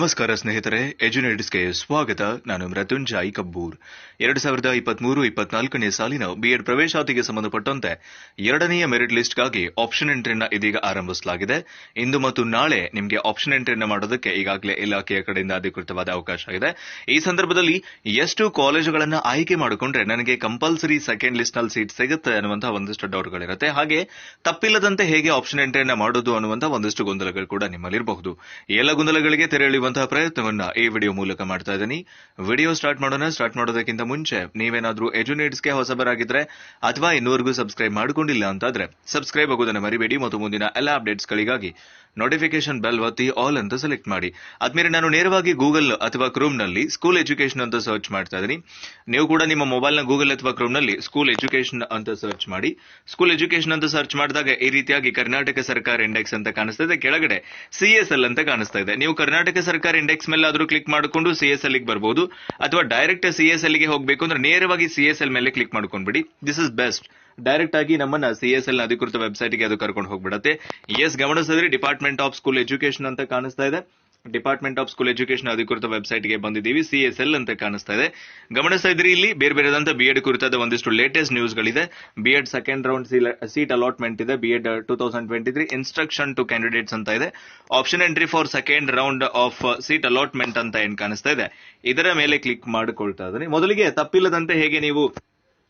ನಮಸ್ಕಾರ ಸ್ನೇಹಿತರೆ ಎಜುನೇಟ್ಸ್ಗೆ ಸ್ವಾಗತ. ನಾನು ಮೃತ್ಯುಂಜಯ್ ಕಬ್ಬೂರ್. ಎರಡು ಸಾವಿರದ ಇಪ್ಪತ್ಮೂರು, ಇಪ್ಪತ್ನಾಲ್ಕನೇ ಸಾಲಿನ ಬಿಎಡ್ ಪ್ರವೇಶಾತಿಗೆ ಸಂಬಂಧಪಟ್ಟಂತೆ ಎರಡನೆಯ ಮೆರಿಟ್ ಲಿಸ್ಟ್ಗಾಗಿ ಆಪ್ಷನ್ ಎಂಟ್ರಿನ ಇದೀಗ ಆರಂಭಿಸಲಾಗಿದೆ. ಇಂದು ಮತ್ತು ನಾಳೆ ನಿಮಗೆ ಆಪ್ಷನ್ ಎಂಟ್ರಿನ ಮಾಡೋದಕ್ಕೆ ಈಗಾಗಲೇ ಇಲಾಖೆಯ ಕಡೆಯಿಂದ ಅಧಿಕೃತವಾದ ಅವಕಾಶ ಇದೆ. ಈ ಸಂದರ್ಭದಲ್ಲಿ ಎಷ್ಟು ಕಾಲೇಜುಗಳನ್ನು ಆಯ್ಕೆ ಮಾಡಿಕೊಂಡ್ರೆ ನನಗೆ ಕಂಪಲ್ಸರಿ ಸೆಕೆಂಡ್ ಲಿಸ್ಟ್ನಲ್ಲಿ ಸೀಟ್ ಸಿಗುತ್ತೆ ಅನ್ನುವಂತಹ ಒಂದಿಷ್ಟು ಡೌಟ್ಗಳಿರುತ್ತೆ. ಹಾಗೆ ತಪ್ಪಿಲ್ಲದಂತೆ ಹೇಗೆ ಆಪ್ಷನ್ ಎಂಟ್ರಿನ ಮಾಡೋದು ಅನ್ನುವಂತಹ ಒಂದಿಷ್ಟು ಗೊಂದಲಗಳು ಕೂಡ ನಿಮ್ಮಲ್ಲಿರಬಹುದು. ಎಲ್ಲ ಗೊಂದಲಗಳಿಗೆ ತೆರೆ ಎಳೆಯುವಂತಹ ಪ್ರಯತ್ನವನ್ನ ಈ ವಿಡಿಯೋ ಮೂಲಕ ಮಾಡ್ತಾ ಇದ್ದೀನಿ. ವಿಡಿಯೋ ಸ್ಟಾರ್ಟ್ ಮಾಡೋಣ. ಸ್ಟಾರ್ಟ್ ಮಾಡೋದಕ್ಕಿಂತ ಮುಂಚೆ ನೀವೇನಾದ್ರೂ ಎಜುನೇಟ್ಸ್ಗೆ ಹೊಸಬರಾಗಿದ್ರೆ ಅಥವಾ ಇನ್ನೂವರೆಗೂ ಸಬ್ಸ್ಕ್ರೈಬ್ ಮಾಡಿಕೊಂಡಿಲ್ಲ ಅಂತಾದ್ರೆ ಸಬ್ಸ್ಕ್ರೈಬ್ ಆಗೋದನ್ನ ಮರಿಬೇಡಿ ಮತ್ತು ಮುಂದಿನ ಎಲ್ಲ ಅಪ್ಡೇಟ್ಸ್ಗಳಿಗಾಗಿ ನೋಟಿಫಿಕೇಶನ್ ಬೆಲ್ ಒತ್ತಿ ಆಲ್ ಅಂತ ಸೆಲೆಕ್ಟ್ ಮಾಡಿ. ಅದ್ಮೇಲೆ ನಾನು ನೇರವಾಗಿ ಗೂಗಲ್ ಅಥವಾ ಕ್ರೋಮ್ನಲ್ಲಿ ಸ್ಕೂಲ್ ಎಜುಕೇಶನ್ ಅಂತ ಸರ್ಚ್ ಮಾಡ್ತಾ ಇದ್ದೀನಿ. ನೀವು ಕೂಡ ನಿಮ್ಮ ಮೊಬೈಲ್ನ ಗೂಗಲ್ ಅಥವಾ ಕ್ರೋಮ್ನಲ್ಲಿ ಸ್ಕೂಲ್ ಎಜುಕೇಶನ್ ಅಂತ ಸರ್ಚ್ ಮಾಡಿ. ಸ್ಕೂಲ್ ಎಜುಕೇಶನ್ ಅಂತ ಸರ್ಚ್ ಮಾಡಿದಾಗ ಈ ರೀತಿಯಾಗಿ ಕರ್ನಾಟಕ ಸರ್ಕಾರ ಇಂಡೆಕ್ಸ್ ಅಂತ ಕಾಣಿಸ್ತಾ ಇದೆ. ಕೆಳಗಡೆ ಸಿಎಸ್ಎಲ್ ಅಂತ ಕಾಣಿಸ್ತಾ ಇದೆ. ನೀವು ಕರ್ನಾಟಕ ಸರ್ಕಾರ ಇಂಡೆಕ್ಸ್ ಮೇಲೆ ಆದ್ರೂ ಕ್ಲಿಕ್ ಮಾಡಿಕೊಂಡು ಸಿಎಸ್ಎಲ್ಗೆ ಬರಬಹುದು ಅಥವಾ ಡೈರೆಕ್ಟ್ ಸಿಎಸ್ಎಲ್ಗೆ ಹೋಗಬೇಕು ಅಂದ್ರೆ ನೇರವಾಗಿ ಸಿಎಸ್ಎಲ್ ಮೇಲೆ ಕ್ಲಿಕ್ ಮಾಡ್ಕೊಂಡ್ಬಿಡಿ. ದಿಸ್ ಇಸ್ ಬೆಸ್ಟ್ ಡೈರೆಕ್ಟ್ ಆಗಿ ನಮ್ಮನ್ನ ಸಿ ಎಸ್ ಎಲ್ ಅಧಿಕೃತ ವೆಬ್ಸೈಟ್ಗೆ ಅದು ಕರ್ಕೊಂಡು ಹೋಗ್ಬಿಡತ್ತೆ. ಎಸ್ ಗಮನಿಸಿದ್ರೆ ಡಿಪಾರ್ಟ್ಮೆಂಟ್ ಆಫ್ ಸ್ಕೂಲ್ ಎಜುಕೇಶನ್ ಅಂತ ಕಾಣಿಸ್ತಾ ಇದೆ. ಡಿಪಾರ್ಟ್ಮೆಂಟ್ ಆಫ್ ಸ್ಕೂಲ್ ಎಜುಕೇಶನ್ ಅಧಿಕೃತ ವೆಬ್ಸೈಟ್ಗೆ ಬಂದಿದ್ದೀವಿ. ಎಲ್ ಅಂತ ಕಾಣಿಸ್ತಾ ಇದೆ. ಗಮನಿಸ್ತಾ ಇದ್ರಿ ಇಲ್ಲಿ. ಬೇರೆ ಬೇರೆದಂತ ಬಿ ಎಡ್ ಕುರಿತಾದ ಒಂದಿಷ್ಟು ಲೇಟೆಸ್ಟ್ ನ್ಯೂಸ್ ಗಳಿದೆ. B Ed second round seat allotment ಇದೆ. B Ed two thousand twenty three instruction to candidates ಅಂತ ಇದೆ. Option entry for second round of seat allotment ಅಂತ ಏನ್ ಕಾಣಿಸ್ತಾ ಇದೆ. ಇದರ ಮೇಲೆ ಕ್ಲಿಕ್ ಮಾಡಿಕೊಳ್ತಾ ಇದ್ದೀನಿ. ಮೊದಲಿಗೆ ತಪ್ಪಿಲ್ಲದಂತೆ ಹೇಗೆ ನೀವು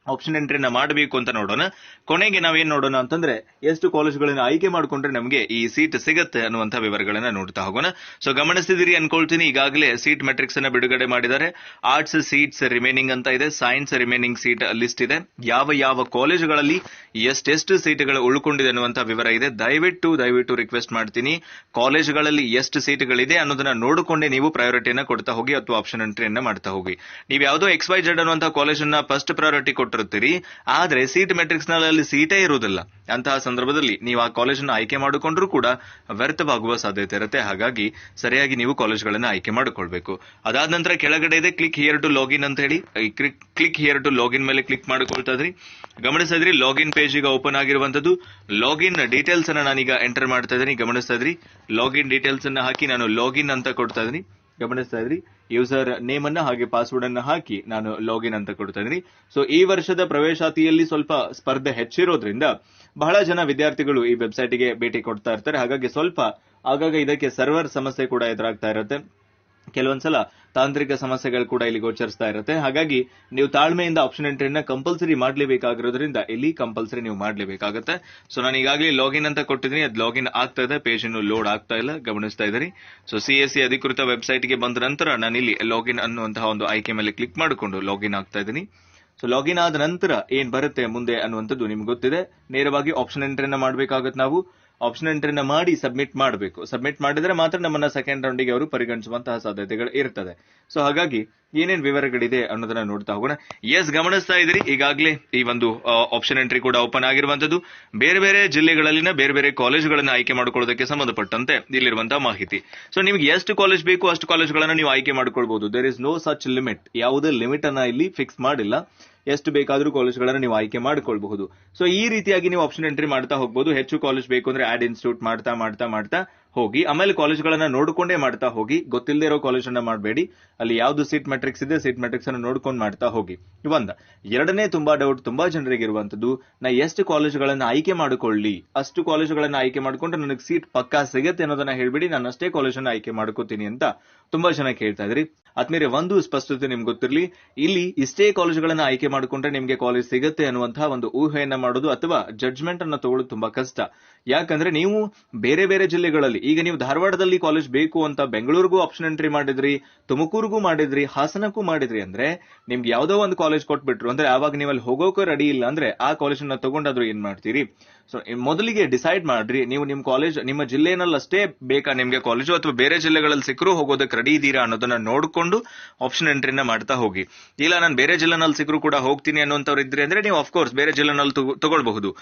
ಆಪ್ಷನ್ ಎಂಟ್ರಿನ ಮಾಡಬೇಕು ಅಂತ ನೋಡೋಣ. ಕೊನೆಗೆ ನಾವೇನ್ ನೋಡೋಣ ಅಂತಂದ್ರೆ ಎಷ್ಟು ಕಾಲೇಜುಗಳನ್ನ ಆಯ್ಕೆ ಮಾಡ್ಕೊಂಡ್ರೆ ನಮಗೆ ಈ ಸೀಟ್ ಸಿಗತ್ತೆ ಅನ್ನುವಂತ ವಿವರಗಳನ್ನ ನೋಡ್ತಾ ಹೋಗೋಣ. ಸೊ ಗಮನಿಸಿದಿರಿ ಅನ್ಕೊಳ್ತೀನಿ, ಈಗಾಗಲೇ ಸೀಟ್ ಮೆಟ್ರಿಕ್ಸ್ ಅನ್ನ ಬಿಡುಗಡೆ ಮಾಡಿದ್ದಾರೆ. ಆರ್ಟ್ಸ್ ಸೀಟ್ಸ್ ರಿಮೈನಿಂಗ್ ಅಂತ ಇದೆ ಸೈನ್ಸ್ ರಿಮೈನಿಂಗ್ ಸೀಟ್ ಲಿಸ್ಟ್ ಇದೆ. ಯಾವ ಯಾವ ಕಾಲೇಜುಗಳಲ್ಲಿ ಎಷ್ಟೆಷ್ಟು ಸೀಟ್ಗಳು ಉಳ್ಕೊಂಡಿದೆ ಅನ್ನುವಂತ ವಿವರ ಇದೆ. ದಯವಿಟ್ಟು ದಯವಿಟ್ಟು ರಿಕ್ವೆಸ್ಟ್ ಮಾಡ್ತೀನಿ. ಕಾಲೇಜುಗಳಲ್ಲಿ ಎಷ್ಟು ಸೀಟ್ಗಳಿದೆ ಅನ್ನೋದನ್ನ ನೋಡಿಕೊಂಡೆ ನೀವು ಪ್ರಯಾರಿಟಿಯನ್ನ ಕೊಡ್ತಾ ಹೋಗಿ ಅಥವಾ ಆಪ್ಷನ್ ಎಂಟ್ರಿಯನ್ನ ಮಾಡ್ತಾ ಹೋಗಿ. ನೀವು ಯಾವುದೋ ಎಕ್ಸ್ ವೈ ಜೆಡ್ ಅನ್ನುವಂತ ಕಾಲೇಜನ್ನ ಫಸ್ಟ್ ಪ್ರಯಾರಿಟಿ ಕೊಟ್ಟಿರ್ತೀರಿ ಆದ್ರೆ ಸೀಟ್ ಮೆಟ್ರಿಕ್ಸ್ನಲ್ಲಿ ಸೀಟೇ ಇರುವುದಿಲ್ಲ. ಅಂತಹ ಸಂದರ್ಭದಲ್ಲಿ ನೀವು ಆ ಕಾಲೇಜನ್ನು ಆಯ್ಕೆ ಮಾಡಿಕೊಂಡ್ರೂ ಕೂಡ ವ್ಯರ್ಥವಾಗುವ ಸಾಧ್ಯತೆ ಇರುತ್ತೆ. ಹಾಗಾಗಿ ಸರಿಯಾಗಿ ನೀವು ಕಾಲೇಜ್ಗಳನ್ನ ಆಯ್ಕೆ ಮಾಡಿಕೊಳ್ಬೇಕು. ಅದಾದ ನಂತರ ಕೆಳಗಡೆ ಇದೆ ಕ್ಲಿಕ್ ಹಿಯರ್ ಟು ಲಾಗಿನ್ ಅಂತ ಹೇಳಿ. ಕ್ಲಿಕ್ ಹಿಯರ್ ಟು ಲಾಗಿನ್ ಮೇಲೆ ಕ್ಲಿಕ್ ಮಾಡಿಕೊಳ್ತಾ ಇದ್ರಿ. ಗಮನಿಸ್ತಾ ಲಾಗಿನ್ ಪೇಜ್ ಈಗ ಓಪನ್ ಆಗಿರುವಂತದ್ದು ಲಾಗಿನ್ ಡೀಟೇಲ್ಸ್ ಅನ್ನ ನಾನೀಗ ಎಂಟರ್ ಮಾಡ್ತಾ ಇದ್ದೀನಿ. ಗಮನಿಸ್ತಾ ಇದ್ರಿ ಲಾಗಿನ್ ಡೀಟೇಲ್ಸ್ ಅನ್ನ ಹಾಕಿ ನಾನು ಲಾಗಿನ್ ಅಂತ ಕೊಡ್ತಾ ಇದ್ದೀನಿ. ಗಮನಿಸ್ತಾ ಇದ್ರಿ. ಯೂಸರ್ ನೇಮ್ ಅನ್ನ ಹಾಗೆ ಪಾಸ್ವರ್ಡ್ ಅನ್ನ ಹಾಕಿ ನಾನು ಲಾಗಿನ್ ಅಂತ ಕೊಡ್ತಾ ಇದ್ದೀನಿ. ಸೊ ಈ ವರ್ಷದ ಪ್ರವೇಶಾತಿಯಲ್ಲಿ ಸ್ವಲ್ಪ ಸ್ಪರ್ಧೆ ಹೆಚ್ಚಿರೋದ್ರಿಂದ ಬಹಳ ಜನ ವಿದ್ಯಾರ್ಥಿಗಳು ಈ ವೆಬ್ಸೈಟ್ಗೆ ಭೇಟಿ ಕೊಡ್ತಾ ಇರ್ತಾರೆ. ಹಾಗಾಗಿ ಸ್ವಲ್ಪ ಆಗಾಗ ಇದಕ್ಕೆ ಸರ್ವರ್ ಸಮಸ್ಯೆ ಕೂಡ ಎದುರಾಗ್ತಾ ಇರುತ್ತೆ. ಕೆಲವೊಂದ್ಸಲ ತಾಂತ್ರಿಕ ಸಮಸ್ಯೆಗಳು ಕೂಡ ಇಲ್ಲಿ ಗೋಚರಿಸ್ತಾ ಇರುತ್ತೆ. ಹಾಗಾಗಿ ನೀವು ತಾಳ್ಮೆಯಿಂದ ಆಪ್ಷನ್ ಎಂಟ್ರಿನ ಕಂಪಲ್ಸರಿ ಮಾಡ್ಲೇಬೇಕಾಗಿರೋದ್ರಿಂದ ಇಲ್ಲಿ ಕಂಪಲ್ಸರಿ ನೀವು ಮಾಡ್ಲೇಬೇಕಾಗುತ್ತೆ. ಸೊ ನಾನು ಈಗಾಗಲೇ ಲಾಗಿನ್ ಅಂತ ಕೊಟ್ಟಿದ್ದೀನಿ. ಅದು ಲಾಗಿನ್ ಆಗ್ತಾ ಇದೆ. ಪೇಜ್ ಇನ್ನು ಲೋಡ್ ಆಗ್ತಾ ಇಲ್ಲ. ಗಮನಿಸ್ತಾ ಇದ್ದೀರಿ. ಸೊ ಸಿ ಎಸ್ ಸಿ ಅಧಿಕೃತ ವೆಬ್ಸೈಟ್ಗೆ ಬಂದ ನಂತರ ನಾನು ಇಲ್ಲಿ ಲಾಗಿನ್ ಅನ್ನುವಂತಹ ಒಂದು ಆಯ್ಕೆ ಮೇಲೆ ಕ್ಲಿಕ್ ಮಾಡಿಕೊಂಡು ಲಾಗಿನ್ ಆಗ್ತಾ ಇದ್ದೀನಿ. ಸೊ ಲಾಗಿನ್ ಆದ ನಂತರ ಏನ್ ಬರುತ್ತೆ ಮುಂದೆ ಅನ್ನುವಂಥದ್ದು ನಿಮ್ಗೆ ಗೊತ್ತಿದೆ. ನೇರವಾಗಿ ಆಪ್ಷನ್ ಎಂಟ್ರಿನ ಮಾಡಬೇಕಾಗುತ್ತೆ ನಾವು. ಆಪ್ಷನ್ ಎಂಟ್ರಿನ ಮಾಡಿ ಸಬ್ಮಿಟ್ ಮಾಡಬೇಕು. ಸಬ್ಮಿಟ್ ಮಾಡಿದ್ರೆ ಮಾತ್ರ ನಮ್ಮನ್ನ ಸೆಕೆಂಡ್ ರೌಂಡಿಗೆ ಅವರು ಪರಿಗಣಿಸುವಂತಹ ಸಾಧ್ಯತೆಗಳು ಇರ್ತದೆ. ಸೊ ಹಾಗಾಗಿ ಏನೇನ್ ವಿವರಗಳಿದೆ ಅನ್ನೋದನ್ನ ನೋಡ್ತಾ ಹೋಗೋಣ. ಎಸ್ ಗಮನಿಸ್ತಾ ಇದ್ದೀರಿ. ಈಗಾಗಲೇ ಈ ಒಂದು ಆಪ್ಷನ್ ಎಂಟ್ರಿ ಕೂಡ ಓಪನ್ ಆಗಿರುವಂತದ್ದು ಬೇರೆ ಬೇರೆ ಜಿಲ್ಲೆಗಳಲ್ಲಿನ ಬೇರೆ ಬೇರೆ ಕಾಲೇಜುಗಳನ್ನ ಆಯ್ಕೆ ಮಾಡಿಕೊಳ್ಳೋದಕ್ಕೆ ಸಂಬಂಧಪಟ್ಟಂತೆ ಇಲ್ಲಿರುವಂತಹ ಮಾಹಿತಿ. ಸೊ ನಿಮ್ಗೆ ಎಷ್ಟು ಕಾಲೇಜ್ ಬೇಕು ಅಷ್ಟು ಕಾಲೇಜುಗಳನ್ನ ನೀವು ಆಯ್ಕೆ ಮಾಡ್ಕೊಳ್ಬಹುದು there is no such limit ಯಾವುದೇ ಲಿಮಿಟ್ ಅನ್ನ ಇಲ್ಲಿ ಫಿಕ್ಸ್ ಮಾಡಿಲ್ಲ. ಎಷ್ಟು ಬೇಕಾದರೂ ಕಾಲೇಜ್ಗಳನ್ನ ನೀವು ಆಯ್ಕೆ ಮಾಡ್ಕೊಳ್ಬಹುದು. ಸೊ ಈ ರೀತಿಯಾಗಿ ನೀವು ಆಪ್ಷನ್ ಎಂಟ್ರಿ ಮಾಡ್ತಾ ಹೋಗಬಹುದು ಹೆಚ್ಚು ಕಾಲೇಜ್ ಬೇಕು ಅಂದ್ರೆ ಆಡ್ ಇನ್ಸ್ಟಿಟ್ಯೂಟ್ ಮಾಡ್ತಾ ಮಾಡ್ತಾ ಮಾಡ್ತಾ. ಹೋಗಿ ಆಮೇಲೆ ಕಾಲೇಜ್ಗಳನ್ನ ನೋಡ್ಕೊಂಡೇ ಮಾಡ್ತಾ ಹೋಗಿ. ಗೊತ್ತಿಲ್ಲದೆ ಇರೋ ಕಾಲೇಜ್ ಅನ್ನ ಮಾಡಬೇಡಿ. ಅಲ್ಲಿ ಯಾವ್ದು ಸೀಟ್ ಮೆಟ್ರಿಕ್ಸ್ ಇದೆ ಸೀಟ್ ಮೆಟ್ರಿಕ್ಸ್ ಅನ್ನು ನೋಡ್ಕೊಂಡು ಮಾಡ್ತಾ ಹೋಗಿ. ಒಂದ ಎರಡನೇ ತುಂಬಾ ಡೌಟ್ ತುಂಬಾ ಜನರಿಗೆ ಇರುವಂತದ್ದು, ನಾ ಎಷ್ಟು ಕಾಲೇಜ್ಗಳನ್ನ ಆಯ್ಕೆ ಮಾಡಿಕೊಳ್ಳಿ? ಅಷ್ಟು ಕಾಲೇಜ್ಗಳನ್ನ ಆಯ್ಕೆ ಮಾಡ್ಕೊಂಡ್ರೆ ನನಗೆ ಸೀಟ್ ಪಕ್ಕಾ ಸಿಗತ್ತೆ ಅನ್ನೋದನ್ನ ಹೇಳ್ಬಿಡಿ. ನಾನು ಅಷ್ಟೇ ಕಾಲೇಜನ್ನ ಆಯ್ಕೆ ಮಾಡ್ಕೋತೀನಿ ಅಂತ ತುಂಬಾ ಜನ ಕೇಳ್ತಾ ಇದ್ರಿ. ಆದ್ಮೇಲೆ ಒಂದು ಸ್ಪಷ್ಟತೆ ನಿಮ್ಗೆ ಗೊತ್ತಿರಲಿ. ಇಲ್ಲಿ ಇಷ್ಟೇ ಕಾಲೇಜ್ಗಳನ್ನ ಆಯ್ಕೆ ಮಾಡಿಕೊಂಡ್ರೆ ನಿಮ್ಗೆ ಕಾಲೇಜ್ ಸಿಗುತ್ತೆ ಅನ್ನುವಂತಹ ಒಂದು ಊಹೆಯನ್ನ ಮಾಡೋದು ಅಥವಾ ಜಡ್ಜ್ಮೆಂಟ್ ಅನ್ನ ತಗೊಳ್ಳೋದು ತುಂಬಾ ಕಷ್ಟ. ಯಾಕಂದ್ರೆ ನೀವು ಬೇರೆ ಬೇರೆ ಜಿಲ್ಲೆಗಳಲ್ಲಿ ಈಗ ನೀವು ಧಾರವಾಡದಲ್ಲಿ ಕಾಲೇಜ್ ಬೇಕು ಅಂತ ಬೆಂಗಳೂರಿಗೂ ಆಪ್ಷನ್ ಎಂಟ್ರಿ ಮಾಡಿದ್ರಿ, ತುಮಕೂರಿಗೂ ಮಾಡಿದ್ರಿ, ಹಾಸನಕ್ಕೂ ಮಾಡಿದ್ರಿ ಅಂದ್ರೆ ನಿಮ್ಗೆ ಯಾವ್ದೋ ಒಂದು ಕಾಲೇಜ್ ಕೊಟ್ಬಿಟ್ರು ಅಂದ್ರೆ ಆವಾಗ ನೀವು ಅಲ್ಲಿ ಹೋಗೋಕೆ ರೆಡಿ ಇಲ್ಲ ಅಂದ್ರೆ ಆ ಕಾಲೇಜ್ ಅನ್ನ ತಗೊಂಡಾದ್ರೂ ಏನ್ ಮಾಡ್ತೀರಿ? ಸೊ ಮೊದಲಿಗೆ ಡಿಸೈಡ್ ಮಾಡ್ರಿ, ನೀವು ನಿಮ್ ಕಾಲೇಜ್ ನಿಮ್ಮ ಜಿಲ್ಲೆನಲ್ಲಿ ಅಷ್ಟೇ ಬೇಕಾ ನಿಮ್ಗೆ ಕಾಲೇಜು ಅಥವಾ ಬೇರೆ ಜಿಲ್ಲೆಗಳಲ್ಲಿ ಸಿಕ್ಕರೂ ಹೋಗೋದಕ್ಕೆ ರೆಡಿ ಇದ್ದೀರಾ ಅನ್ನೋದನ್ನ ನೋಡ್ಕೊಂಡು ಆಪ್ಷನ್ ಎಂಟ್ರಿನ ಮಾಡ್ತಾ ಹೋಗಿ. ಇಲ್ಲ, ನಾನು ಬೇರೆ ಜಿಲ್ಲೆನಲ್ಲಿ ಸಿಕ್ಕರು ಕೂಡ ಹೋಗ್ತೀನಿ ಅನ್ನೋಂಥವ್ರು ಇದ್ರಿ ಅಂದ್ರೆ ನೀವು ಅಫ್ಕೋರ್ಸ್ ಬೇರೆ ಜಿಲ್ಲೆನಲ್ಲಿ ತಗೊ- ತಗೊಳ್ಬಹುದು.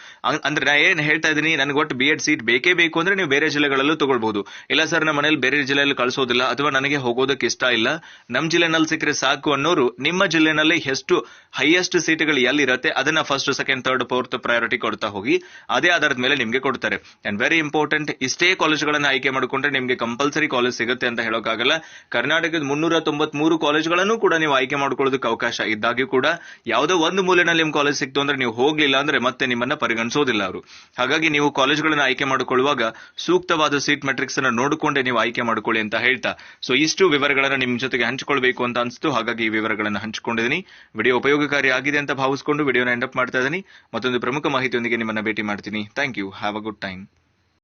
ಅಂದ್ರೆ ನಾ ಏನ್ ಹೇಳ್ತಾ ಇದೀನಿ ನನಗೆ ಒಟ್ಟು ಬಿ ಎಡ್ ಸೀಟ್ ಬೇಕೇ ಬೇಕು ಅಂದ್ರೆ ನೀವು ಬೇರೆ ಜಿಲ್ಲೆಗಳಲ್ಲೂ ತಗೊಳ್ಬಹುದು ಇಲ್ಲ ಸರ್ ನಮ್ಮ ಮನೇಲಿ ಬೇರೆ ಜಿಲ್ಲೆಯಲ್ಲಿ ಕಳಿಸೋದಿಲ್ಲ, ಅಥವಾ ನನಗೆ ಹೋಗೋದಕ್ಕೆ ಇಷ್ಟ ಇಲ್ಲ. ನಮ್ಮ ಜಿಲ್ಲೆನಲ್ಲಿ ಸಿಕ್ಕರೆ ಸಾಕು ಅನ್ನೋರು, ನಿಮ್ಮ ಜಿಲ್ಲೆನಲ್ಲಿ ಎಷ್ಟು ಹೈಯೆಸ್ಟ್ ಸೀಟ್ಗಳು ಎಲ್ಲಿರುತ್ತೆ, ಅದನ್ನ first second third fourth priority ಕೊಡ್ತಾ ಹೋಗಿ, ಅದೇ ಆಧಾರದ ಮೇಲೆ ನಿಮಗೆ ಕೊಡ್ತಾರೆ. ಅಂಡ್ ವೆರಿ ಇಂಪಾರ್ಟೆಂಟ್ ಇಷ್ಟೇ ಕಾಲೇಜ್ಗಳನ್ನ ಆಯ್ಕೆ ಮಾಡಿಕೊಂಡ್ರೆ ನಿಮಗೆ ಕಂಪಲ್ಸರಿ ಕಾಲೇಜ್ ಸಿಗುತ್ತೆ ಅಂತ ಹೇಳೋಕ್ಕಾಗಲ್ಲ ಕರ್ನಾಟಕದ ಮುನ್ನೂರ ತೊಂಬತ್ಮೂರು ಕಾಲೇಜ್ಗಳನ್ನು ಕೂಡ ನೀವು ಆಯ್ಕೆ ಮಾಡ್ಕೊಳ್ಳೋದಕ್ಕೆ ಅವಕಾಶ ಇದ್ದಾಗ್ಯೂ ಕೂಡ, ಯಾವುದೋ ಒಂದು ಮೂಲೆನಲ್ಲಿ ನಿಮ್ ಕಾಲೇಜ್ ಸಿಕ್ತು ಅಂದ್ರೆ ನೀವು ಹೋಗ್ಲಿಲ್ಲ ಅಂದ್ರೆ ಮತ್ತೆ ನಿಮ್ಮನ್ನ ಪರಿಗಣಿಸೋದಿಲ್ಲ ಅವರು. ಹಾಗಾಗಿ ನೀವು ಕಾಲೇಜ್ಗಳನ್ನ ಆಯ್ಕೆ ಮಾಡಿಕೊಳ್ಳುವಾಗ ಸೂಕ್ತವಾದ ಸೀಟ್ ಮೆಟ್ರಿಕ್ಸ್ ಅನ್ನ ನೋಡಿಕೊಂಡೇ ನೀವು ಆಯ್ಕೆ ಮಾಡ್ಕೊಳ್ಳಿ ಅಂತ ಹೇಳ್ತಾ, ಸೊ ಇಷ್ಟು ವಿವರಗಳನ್ನ ನಿಮ್ ಜೊತೆಗೆ ಹಂಚಿಕೊಳ್ಬೇಕು ಅಂತ ಅನ್ಸ್ತು. ಹಾಗಾಗಿ ಈ ವಿವರಗಳನ್ನ ಹಂಚಿಕೊಂಡಿದ್ದೀನಿ. ವಿಡಿಯೋ ಉಪಯೋಗಕಾರಿ ಆಗಿದೆ ಅಂತ ಭಾವಿಸಿಕೊಂಡು ವಿಡಿಯೋನ ಎಂಡಪ್ ಮಾಡ್ತಾ ಇದ್ದೀನಿ. ಮತ್ತೊಂದು ಪ್ರಮುಖ ಮಾಹಿತಿಯೊಂದಿಗೆ ನಿಮ್ಮನ್ನ ಭೇಟಿ ಮಾಡ್ತೀನಿ. Thank you have a good time